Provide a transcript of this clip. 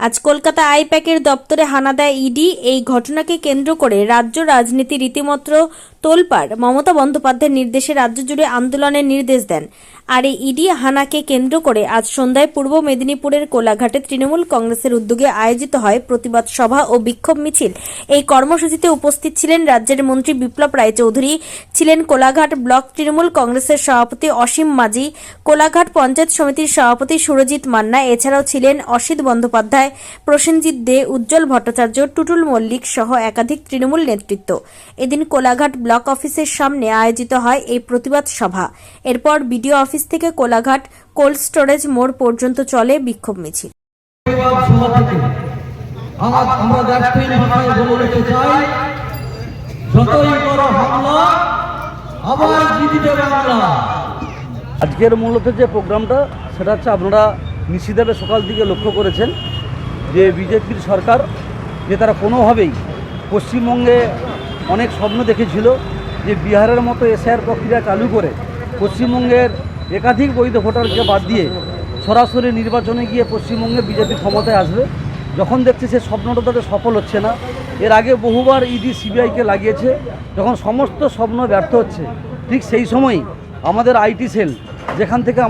আজ কলকাতা আইপ্যাকের দপ্তরে হানা দেয় ইডি। এই ঘটনাকে কেন্দ্র করে রাজ্য রাজনীতি রীতিমতো তোলপাড় মমতা বন্দ্যোপাধ্যায়ের নির্দেশে রাজ্য জুড়ে আন্দোলনের নির্দেশ দেন। আর এই ইডি হানাকে কেন্দ্র করে আজ সন্ধ্যায় পূর্ব মেদিনীপুরের কোলাঘাটে তৃণমূল কংগ্রেসের উদ্যোগে আয়োজিত হয় প্রতিবাদ সভা ও বিক্ষোভ মিছিল। এই কর্মসূচিতে উপস্থিত ছিলেন রাজ্যের মন্ত্রী বিপ্লব রায়চৌধুরী, ছিলেন কোলাঘাট ব্লক তৃণমূল কংগ্রেসের সভাপতি অসীম মাঝি, কোলাঘাট পঞ্চায়েত সমিতির সভাপতি সুরজিৎ মান্না, এছাড়াও ছিলেন অসিত বন্দ্যোপাধ্যায়, প্রসেনজিৎ দে, উজ্জ্বল ভট্টাচার্য, টুটুল মল্লিক সহ একাধিক তৃণমূল নেতৃত্ব। এদিন কোলাঘাট ব্লক অফিসের সামনে আয়োজিত হয় এই প্রতিবাদ সভা। এরপর বিডিও অফিস থেকে কোলাঘাট কোল্ড স্টোরেজ মোড় পর্যন্ত চলে বিক্ষোভ মিছিল। প্রতিবাদ সভা থেকে আজ আমরা দায়িত্বহীন ভাষায় বলে রেখে চাই যতই বড় হামলা আবার জিতিবে বাংলা। আজকের মূলত যে প্রোগ্রামটা সেটা হচ্ছে আপনারা নিশ্চিতভাবে সকাল দিকে লক্ষ্য করেছেন যে বিজেপির সরকার যে তারা কোনোভাবেই পশ্চিমবঙ্গে অনেক স্বপ্ন দেখেছিল যে বিহারের মতো এসআইআর প্রক্রিয়া চালু করে পশ্চিমবঙ্গের একাধিক বৈধ ভোটারকে বাদ দিয়ে সরাসরি নির্বাচনে গিয়ে পশ্চিমবঙ্গে বিজেপি ক্ষমতায় আসবে, যখন দেখছে সে স্বপ্নটা তাদের সফল হচ্ছে না। এর আগে বহুবার ইডি সিবিআইকে লাগিয়েছে, যখন সমস্ত স্বপ্ন ব্যর্থ হচ্ছে, ঠিক সেই সময়ই আমাদের আইটি সেল যেখান থেকে